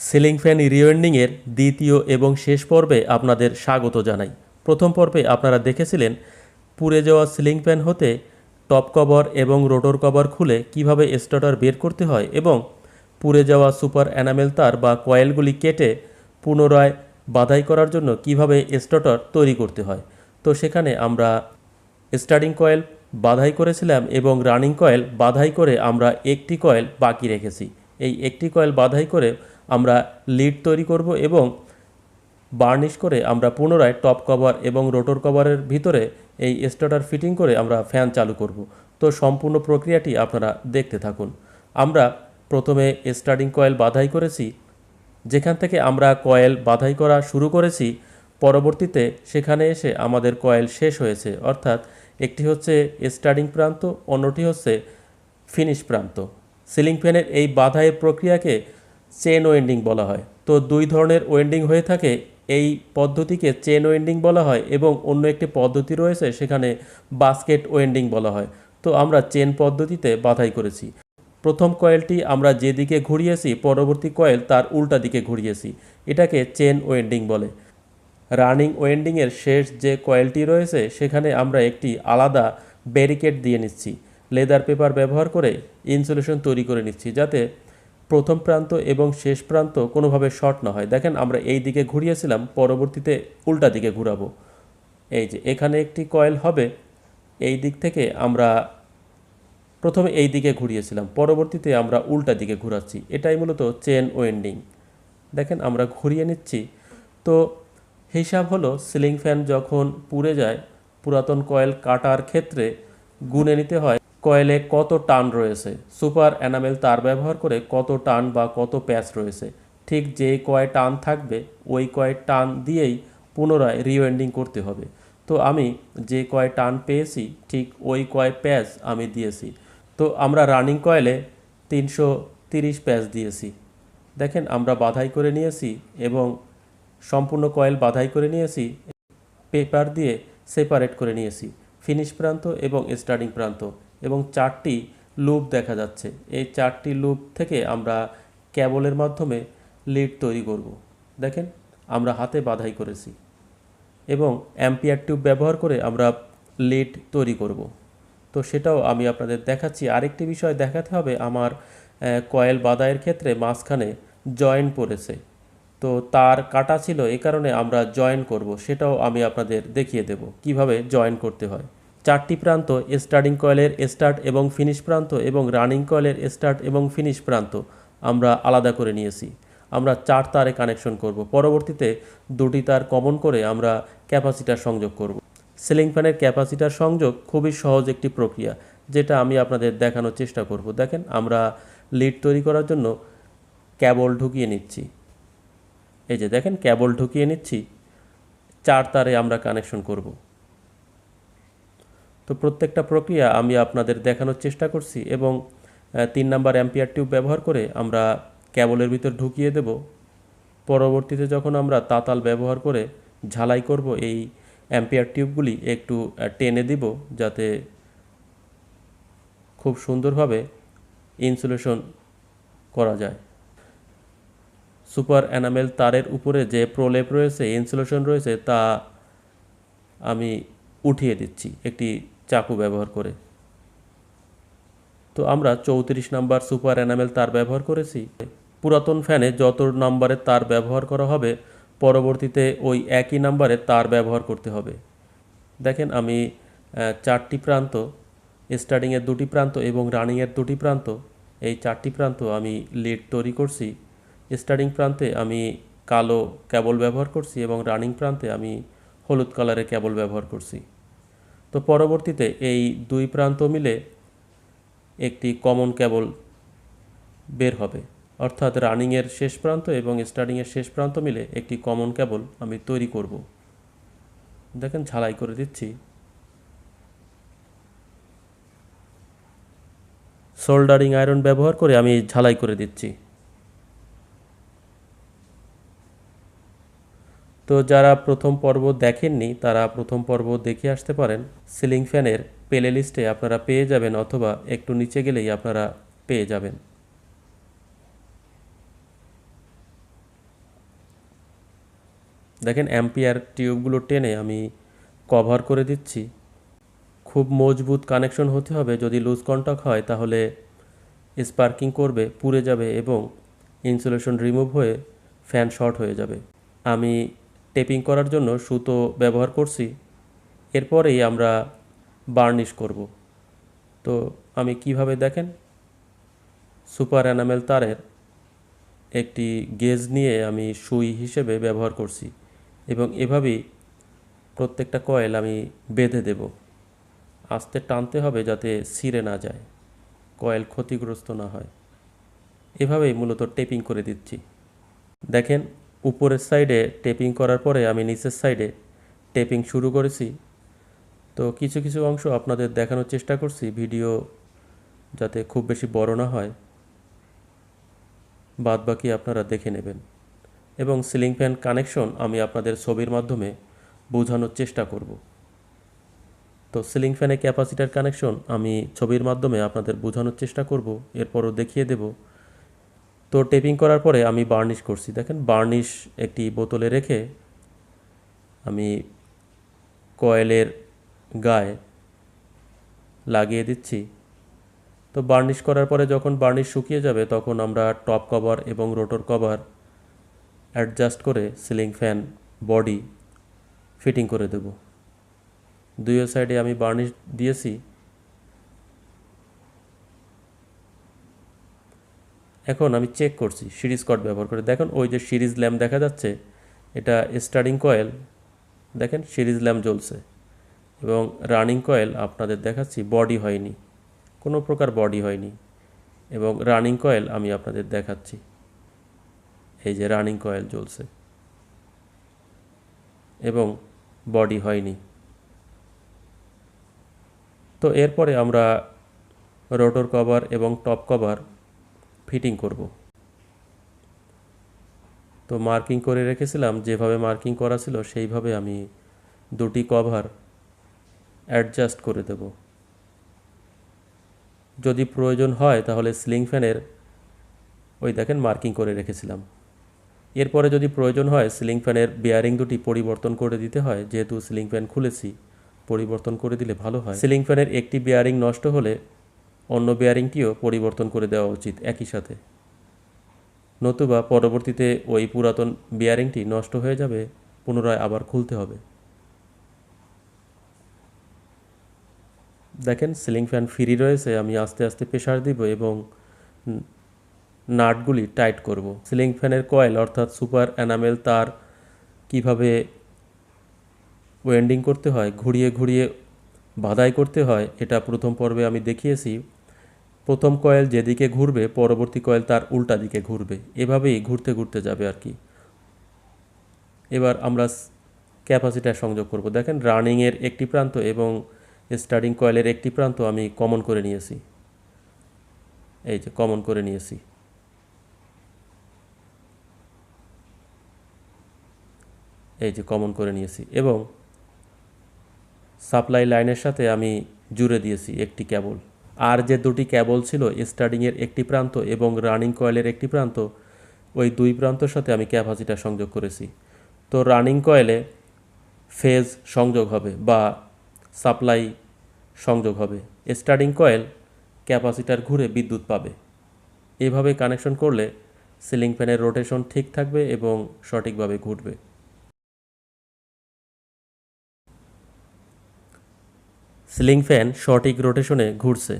Ceiling fan রিওয়েন্ডিংয়ের দ্বিতীয় এবং শেষ পর্বে আপনাদের স্বাগত জানাই। প্রথম পর্বে আপনারা দেখেছিলেন, পুড়ে যাওয়া সিলিং ফ্যান হতে টপ কভার এবং রোটর কভার খুলে কীভাবে স্টার্টার বের করতে হয় এবং পুড়ে যাওয়া সুপার অ্যানামেল তার বা কয়েলগুলি কেটে পুনরায় বাধাই করার জন্য কীভাবে স্টার্টার তৈরি করতে হয়। তো সেখানে আমরা স্টার্টিং কয়েল বাধাই করেছিলাম এবং রানিং কয়েল বাধাই করে আমরা একটি কয়েল বাকি রেখেছি। এই একটি কয়েল বাধাই করে আমরা লিড তৈরি করব এবং বার্নিশ করে আমরা পুনরায় টপ কভার এবং রোটর কভারের ভিতরে এই স্টার্টার ফিটিং করে আমরা ফ্যান চালু করব। তো সম্পূর্ণ প্রক্রিয়াটি আপনারা দেখতে থাকুন। আমরা প্রথমে স্টার্টিং কয়েল বাধাই করেছি। যেখান থেকে আমরা কয়েল বাধাই করা শুরু করেছি, পরবর্তীতে সেখানে এসে আমাদের কয়েল শেষ হয়েছে। অর্থাৎ একটি হচ্ছে স্টার্টিং প্রান্ত, অন্যটি হচ্ছে ফিনিশ প্রান্ত। সিলিং ফ্যানের এই বাধাইয়ের প্রক্রিয়াকে চেন ওয়েন্ডিং বলা হয়। তো দুই ধরনের ওয়েন্ডিং হয়ে থাকে। এই পদ্ধতিকে চেন ওয়েন্ডিং বলা হয় এবং অন্য একটি পদ্ধতি রয়েছে, সেখানে বাস্কেট ওয়েন্ডিং বলা হয়। তো আমরা চেন পদ্ধতিতে বাধাই করেছি। প্রথম কয়েলটি আমরা যেদিকে ঘুরিয়েছি, পরবর্তী কয়েল তার উল্টা দিকে ঘুরিয়েছি। এটাকে চেন ওয়েন্ডিং বলে। রানিং ওয়েন্ডিংয়ের শেষ যে কয়েলটি রয়েছে, সেখানে আমরা একটি আলাদা ব্যারিকেড দিয়ে নিচ্ছি। লেদার পেপার ব্যবহার করে ইনসুলেশন তৈরি করে নিচ্ছি, যাতে প্রথম প্রান্ত এবং শেষ প্রান্ত কোনোভাবে শর্ট না হয়। দেখেন, আমরা এই দিকে ঘুরিয়েছিলাম, পরবর্তীতে উল্টা দিকে ঘুরাবো। এই যে, এখানে একটি কয়েল হবে, এই দিক থেকে আমরা প্রথমে এই দিকে ঘুরিয়েছিলাম, পরবর্তীতে আমরা উল্টা দিকে ঘোরাচ্ছি। এটাই মূলত চেন ওয়েন্ডিং। দেখেন, আমরা ঘুরিয়ে নিচ্ছি। তো হিসাব হলো, সিলিং ফ্যান যখন পুড়ে যায়, পুরাতন কয়েল কাটার ক্ষেত্রে গুনে নিতে হয় কয়েলে কত টান রয়েছে? সুপার অ্যানামেল তার ব্যবহার করে কত টান বা কত প্যাচ রয়েছে? ঠিক যে কয় টান থাকবে, ওই কয় টান দিয়েই পুনরায় রিওয়েন্ডিং করতে হবে। তো আমি যে কয় টান পেয়েছি, ঠিক ওই কয় প্যাচ আমি দিয়েছি। তো আমরা রানিং কয়েলে তিনশো তিরিশ প্যাচ দিয়েছি। দেখেন, আমরা বাধাই করে নিয়েছি এবং সম্পূর্ণ কয়েল বাধাই করে নিয়েছি, পেপার দিয়ে সেপারেট করে নিয়েছি। ফিনিশ প্রান্ত এবং স্টার্টিং প্রান্ত। এবং চারটি লুপ দেখা যাচ্ছে। এই চারটি লুপ থেকে আমরা ক্যাবলের মাধ্যমে লিড তৈরি করব। দেখেন, আমরা হাতে বাধাই করেছি এবং অ্যাম্পিয়ার টিউব ব্যবহার করে আমরা লিড তৈরি করব। তো সেটাও আমি আপনাদের দেখাচ্ছি। আরেকটি বিষয় দেখাতে হবে, আমার কয়েল বাদাইয়ের ক্ষেত্রে মাঝখানে জয়েন পড়েছে। তো তার কাটা ছিল, এ কারণে আমরা জয়েন করব। সেটাও আমি আপনাদের দেখিয়ে দেব, কীভাবে জয়েন করতে হয়। চারটি প্রান্ত স্টার্টিং কয়েলের স্টার্ট এবং ফিনিশ প্রান্ত এবং রানিং কয়েলের স্টার্ট এবং ফিনিশ প্রান্ত আমরা আলাদা করে নিয়েছি। আমরা চার তারে কানেকশন করব। পরবর্তীতে দুটি তার কমন করে আমরা ক্যাপাসিটার সংযোগ করব। সিলিং ফ্যানের ক্যাপাসিটার সংযোগ খুবই সহজ একটি প্রক্রিয়া, যেটা আমি আপনাদের দেখানোর চেষ্টা করব। দেখেন, আমরা লিড তৈরি করার জন্য ক্যাবল ঢুকিয়ে নিচ্ছি। এই যে দেখেন ক্যাবল ঢুকিয়ে নিচ্ছি। চার তারে আমরা কানেকশন করব। তো প্রত্যেকটা প্রক্রিয়া আমি আপনাদের দেখানোর চেষ্টা করছি এবং তিন নাম্বার অ্যাম্পিয়ার টিউব ব্যবহার করে আমরা ক্যাবলের ভিতর ঢুকিয়ে দেব। পরবর্তীতে যখন আমরা তাতাল ব্যবহার করে ঝালাই করব, এই অ্যাম্পিয়ার টিউবগুলি একটু টেনে দিব যাতে খুব সুন্দরভাবে ইনসুলেশন করা যায়। সুপার অ্যানামেল তারের উপরে যে প্রলেপ রয়েছে, ইনসুলেশন রয়েছে, তা আমি উঠিয়ে দিচ্ছি। একটি চাকু ব্যবহার করে। তো আমরা চৌত্রিশ নাম্বার সুপার অ্যানামেল তার ব্যবহার করেছি। পুরাতন ফ্যানে যত নাম্বারের তার ব্যবহার করা হবে, পরবর্তীতে ওই একই নাম্বারে তার ব্যবহার করতে হবে। দেখেন আমি চারটি প্রান্ত স্টার্টিংয়ের দুটি প্রান্ত এবং রানিংয়ের দুটি প্রান্ত, এই চারটি প্রান্ত আমি লিড তৈরি করছি। স্টার্টিং প্রান্তে আমি কালো কেবল ব্যবহার করছি এবং রানিং প্রান্তে আমি হলুদ কালারের কেবল ব্যবহার করছি। তো পরবর্তীতে এই দুই প্রান্ত মিলে একটি কমন কেবল বের হবে। অর্থাৎ রানিংয়ের শেষ প্রান্ত এবং স্টার্টিংয়ের শেষ প্রান্ত মিলে একটি কমন কেবল আমি তৈরি করব। দেখেন, ঝালাই করে দিচ্ছি। সোল্ডারিং আয়রন ব্যবহার করে আমি ঝালাই করে দিচ্ছি। তো যারা প্রথম পর্ব দেখেননি, তারা প্রথম পর্ব দেখে আসতে পারেন। সিলিং ফ্যানের প্লে লিস্টে আপনারা পেয়ে যাবেন অথবা একটু নিচে গেলেই আপনারা পেয়ে যাবেন। দেখেন, অ্যাম্পিয়ার টিউবগুলো টেনে আমি কভার করে দিচ্ছি। খুব মজবুত কানেকশন হতে হবে। যদি লুজ কন্টাক্ট হয়, তাহলে স্পার্কিং করবে, পুড়ে যাবে এবং ইনসুলেশন রিমুভ হয়ে ফ্যান শর্ট হয়ে যাবে। আমি টেপিং করার জন্য সুতো ব্যবহার করছি। এরপরেই আমরা বার্নিশ করব। তো আমি কীভাবে দেখেন? সুপার অ্যানামেল তারের একটি গেজ নিয়ে আমি সুই হিসেবে ব্যবহার করছি এবং এভাবেই প্রত্যেকটা কয়েল আমি বেঁধে দেব। আস্তে টানতে হবে যাতে ছিঁড়ে না যায় কয়েল ক্ষতিগ্রস্ত না হয়। এভাবেই মূলত টেপিং করে দিচ্ছি। দেখেন উপরের সাইডে টেপিং করার পরে আমি নিচের সাইডে টেপিং শুরু করেছি। তো কিছু কিছু অংশ আপনাদের দেখানোর চেষ্টা করছি ভিডিও যাতে খুব বেশি বড় না হয়। বাদ বাকি আপনারা দেখে নেবেন। এবং সিলিং ফ্যান কানেকশন আমি আপনাদের ছবির মাধ্যমে বোঝানোর চেষ্টা করব। তো সিলিং ফ্যানে ক্যাপাসিটার কানেকশন আমি ছবির মাধ্যমে আপনাদের বোঝানোর চেষ্টা করব, এরপরও দেখিয়ে দেব। তো টেপিং করার পরে আমি বার্নিশ করছি। দেখেন বার্নিশ একটি বোতলে রেখে আমি কয়েলের গায়ে লাগিয়ে দিচ্ছি। তো বার্নিশ করার পরে যখন বার্নিশ শুকিয়ে যাবে, তখন আমরা টপ কভার এবং রোটর কভার অ্যাডজাস্ট করে সিলিং ফ্যান বডি ফিটিং করে দেব। দুইও সাইডে আমি বার্নিশ দিয়েছি। এখন আমি চেক করছি, সিরিজ কট ব্যবহার করে। দেখুন ওই যে সিরিজ ল্যাম্প দেখা যাচ্ছে, এটা স্টার্টিং কয়েল দেখেন সিরিজ ল্যাম্প জ্বলছে এবং রানিং কয়েল আপনাদের দেখাচ্ছি বডি হয়নি, কোনো প্রকার বডি হয়নি এবং রানিং কয়েল আমি আপনাদের দেখাচ্ছি, এই যে রানিং কয়েল জ্বলছে এবং বডি হয়নি। তো এরপরে আমরা রোটর কভার এবং টপ কভার ফিটিং করব। তো মার্কিং করে রেখেছিলাম, যেভাবে মার্কিং করা ছিল সেইভাবে আমি দুটি কভার অ্যাডজাস্ট করে দেব। যদি প্রয়োজন হয় তাহলে স্লিং ফ্যানের ওই দেখেন মার্কিং করে রেখেছিলাম। এরপরে যদি প্রয়োজন হয় সিলিং ফ্যানের বেয়ারিং দুটি পরিবর্তন করে দিতে হয়, যেহেতু সিলিং ফ্যান খুলেছি, পরিবর্তন করে দিলে ভালো হয়। সিলিং ফ্যানের একটি বেয়ারিং নষ্ট হলে অন্য বেয়ারিংটিও পরিবর্তন করে দেওয়া উচিত একই সাথে। নতুবা পরবর্তীতে ওই পুরাতন বেয়ারিংটি নষ্ট হয়ে যাবে, পুনরায় আবার খুলতে হবে। দেখেন সিলিং ফ্যান ফ্রি রয়েছে, আমি আস্তে আস্তে প্রেশার দিব এবং নাটগুলি টাইট করব। সিলিং ফ্যানের কয়েল অর্থাৎ সুপার অ্যানামেল তার কীভাবে ওয়েন্ডিং করতে হয়, ঘুরিয়ে ঘুরিয়ে বাধাই করতে হয়, এটা প্রথম পর্বে আমি দেখিয়েছি। প্রথম কয়েল যেদিকে ঘুরবে, পরবর্তী কয়েল তার উল্টা দিকে ঘুরবে। এভাবেই ঘুরতে ঘুরতে যাবে আর কি। এবার আমরা ক্যাপাসিটার সংযোগ করব। দেখেন রানিংয়ের একটি প্রান্ত এবং স্টার্টিং কয়েলের একটি প্রান্ত আমি কমন করে নিয়েছি। এই যে কমন করে নিয়েছি। এই যে কমন করে নিয়েছি এবং সাপ্লাই লাইনের সাথে আমি জুড়ে দিয়েছি একটি ক্যাবল। আর যে দুটি ক্যাবল ছিল, স্টার্টিংয়ের একটি প্রান্ত এবং রানিং কয়েলের একটি প্রান্ত, ওই দুই প্রান্তর সাথে আমি ক্যাপাসিটার সংযোগ করেছি। তো রানিং কয়েলে ফেজ সংযোগ হবে বা সাপ্লাই সংযোগ হবে। স্টার্টিং কয়েল ক্যাপাসিটার ঘুরে বিদ্যুৎ পাবে। এভাবে কানেকশন করলে সিলিং ফ্যানের রোটেশন ঠিক থাকবে এবং সঠিকভাবে ঘুরবে। সিলিং ফ্যান সঠিক রোটেশনে ঘুরছে।